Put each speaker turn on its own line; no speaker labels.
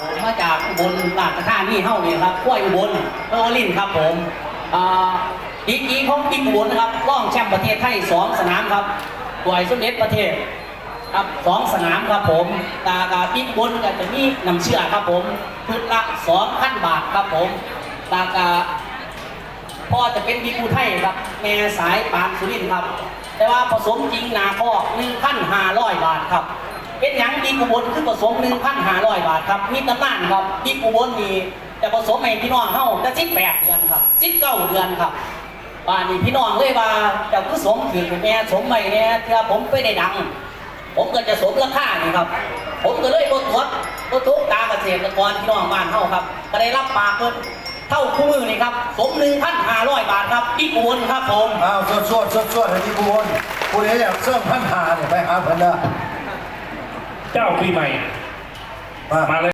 ผมมาจากอุบลราชธานีเฮ้าเนี่ยครับกล้วยอุบลโอลินครับผมอ่าดีกรีของบิ๊กอุบลนะครับร่องแชมป์ประเทศไทยสองสนามครับกวยสมเด็จประเทศครับสองสนามครับผม ตากาบิ๊กอุบลก็จะมีน้ำเชื่อครับผมชุดละสองพันบาทครับผม ตากาพ่อจะเป็นดีกูไทยครับแม่สายปานสุรินครับ แต่ว่าผสมจริงนาคอก1,500บาทครับ เป็นหยังดีกูบนคือผสม1,500บาทครับ มีตำนานครับดีกูบนนี่จะผสมให้พี่น้องเฮาจะ18เดือนครับ19เก้าเดือนครับบ้านนี้พี่น้องเลยว่าเจ้าคือสมถือแม่สมใหม่เนี่ยเพื่ผมไปได้ดัง ผมก็จะสมราคานี่ครับ ผมก็เลยบดตรวจบดทุกตาเกษตรกรพี่น้องบ้านเฮาครับ ก็ได้รับปากเพิ่นเท่าคู่มือนี่ครับ สม1,500บาทครับพี่กูนครับผม
อ้าวสวดสวดสวดสวดให้ที่บุญผู้ใดอยากเสริมพันหาเนี่ยไปหาเพิ่นเด้อ
เจ้าปีใหม่
มา
มาเลย